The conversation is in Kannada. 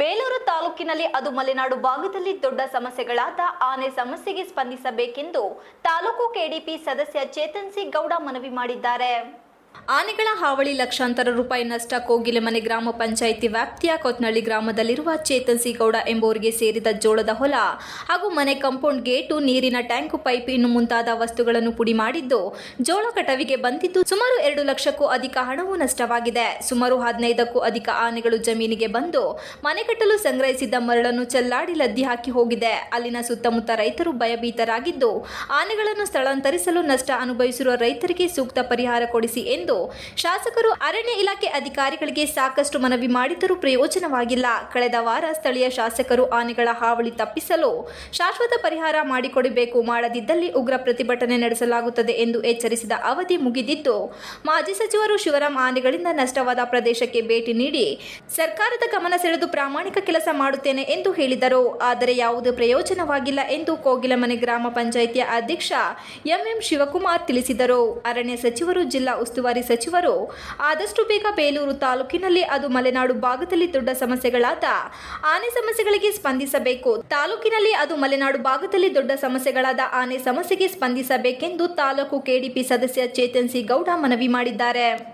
ಬೇಲೂರು ತಾಲೂಕಿನಲ್ಲಿ ಅದು ಮಲೆನಾಡು ಭಾಗದಲ್ಲಿ ದೊಡ್ಡ ಸಮಸ್ಯೆಗಳಾದ ಆನೆ ಸಮಸ್ಯೆಗೆ ಸ್ಪಂದಿಸಬೇಕೆಂದು ತಾಲೂಕು ಕೆಡಿಪಿ ಸದಸ್ಯ ಚೇತನ್ ಸಿಂಗ್ ಗೌಡ ಮನವಿ ಮಾಡಿದ್ದಾರೆ. ಆನೆಗಳ ಹಾವಳಿ ಲಕ್ಷಾಂತರ ರೂಪಾಯಿ ನಷ್ಟ ಕೋಗಿಲೆಮನೆ ಗ್ರಾಮ ಪಂಚಾಯಿತಿ ವ್ಯಾಪ್ತಿಯ ಕೊತ್ನಳ್ಳಿ ಗ್ರಾಮದಲ್ಲಿರುವ ಚೇತನ್ ಸಿಗೌಡ ಎಂಬುವರಿಗೆ ಸೇರಿದ ಜೋಳದ ಹೊಲ ಹಾಗೂ ಮನೆ ಕಾಂಪೌಂಡ್ ಗೇಟು, ನೀರಿನ ಟ್ಯಾಂಕು, ಪೈಪ್ ಇನ್ನು ಮುಂತಾದ ವಸ್ತುಗಳನ್ನು ಪುಡಿ ಮಾಡಿದ್ದು ಜೋಳ ಕಟಾವಿಗೆ ಬಂದಿದ್ದು ಸುಮಾರು ಎರಡು ಲಕ್ಷಕ್ಕೂ ಅಧಿಕ ಹಣವು ನಷ್ಟವಾಗಿದೆ. ಸುಮಾರು ಹದಿನೈದಕ್ಕೂ ಅಧಿಕ ಆನೆಗಳು ಜಮೀನಿಗೆ ಬಂದು ಮನೆ ಕಟ್ಟಲು ಸಂಗ್ರಹಿಸಿದ್ದ ಮರಳನ್ನು ಚೆಲ್ಲಾಡಿ ಲದ್ದಿ ಹಾಕಿ ಹೋಗಿದೆ. ಅಲ್ಲಿನ ಸುತ್ತಮುತ್ತ ರೈತರು ಭಯಭೀತರಾಗಿದ್ದು, ಆನೆಗಳನ್ನು ಸ್ಥಳಾಂತರಿಸಲು ನಷ್ಟ ಅನುಭವಿಸಿರುವ ರೈತರಿಗೆ ಸೂಕ್ತ ಪರಿಹಾರ ಕೊಡಿಸಿ ಎಂದು ಶಾಸಕರು ಅರಣ್ಯ ಇಲಾಖೆ ಅಧಿಕಾರಿಗಳಿಗೆ ಸಾಕಷ್ಟು ಮನವಿ ಮಾಡಿದರೂ ಪ್ರಯೋಜನವಾಗಿಲ್ಲ. ಕಳೆದ ವಾರ ಸ್ಥಳೀಯ ಶಾಸಕರು ಆನೆಗಳ ಹಾವಳಿ ತಪ್ಪಿಸಲು ಶಾಶ್ವತ ಪರಿಹಾರ ಮಾಡಿಕೊಡಬೇಕು, ಮಾಡದಿದ್ದಲ್ಲಿ ಉಗ್ರ ಪ್ರತಿಭಟನೆ ನಡೆಸಲಾಗುತ್ತದೆ ಎಂದು ಎಚ್ಚರಿಸಿದ ಅವಧಿ ಮುಗಿದಿದ್ದು, ಮಾಜಿ ಸಚಿವರು ಶಿವರಾಮ್ ಆನೆಗಳಿಂದ ನಷ್ಟವಾದ ಪ್ರದೇಶಕ್ಕೆ ಭೇಟಿ ನೀಡಿ, ಸರ್ಕಾರದ ಗಮನ ಸೆಳೆದು ಪ್ರಾಮಾಣಿಕ ಕೆಲಸ ಮಾಡುತ್ತೇನೆ ಎಂದು ಹೇಳಿದರು. ಆದರೆ ಯಾವುದೇ ಪ್ರಯೋಜನವಾಗಿಲ್ಲ ಎಂದು ಕೋಗಿಲಮನೆ ಗ್ರಾಮ ಪಂಚಾಯಿತಿಯ ಅಧ್ಯಕ್ಷ ಎಂಎಂ ಶಿವಕುಮಾರ್ ತಿಳಿಸಿದರು. ಅರಣ್ಯ ಸಚಿವರು ಜಿಲ್ಲಾ ಉಸ್ತುವಾರಿ ಸಚಿವರು, ಆದಷ್ಟು ಬೇಗ ಬೇಲೂರು ತಾಲೂಕಿನಲ್ಲಿ ಅದು ಮಲೆನಾಡು ಭಾಗದಲ್ಲಿ ದೊಡ್ಡ ಸಮಸ್ಯೆಗಳಾದ ಆನೆ ಸಮಸ್ಯೆಗಳಿಗೆ ಸ್ಪಂದಿಸಬೇಕು. ತಾಲೂಕಿನಲ್ಲಿ ಅದು ಮಲೆನಾಡು ಭಾಗದಲ್ಲಿ ದೊಡ್ಡ ಸಮಸ್ಯೆಗಳಾದ ಆನೆ ಸಮಸ್ಯೆಗೆ ಸ್ಪಂದಿಸಬೇಕೆಂದು ತಾಲೂಕು ಕೆಡಿಪಿ ಸದಸ್ಯ ಚೇತನ್ ಸಿ ಗೌಡ ಮನವಿ ಮಾಡಿದ್ದಾರೆ.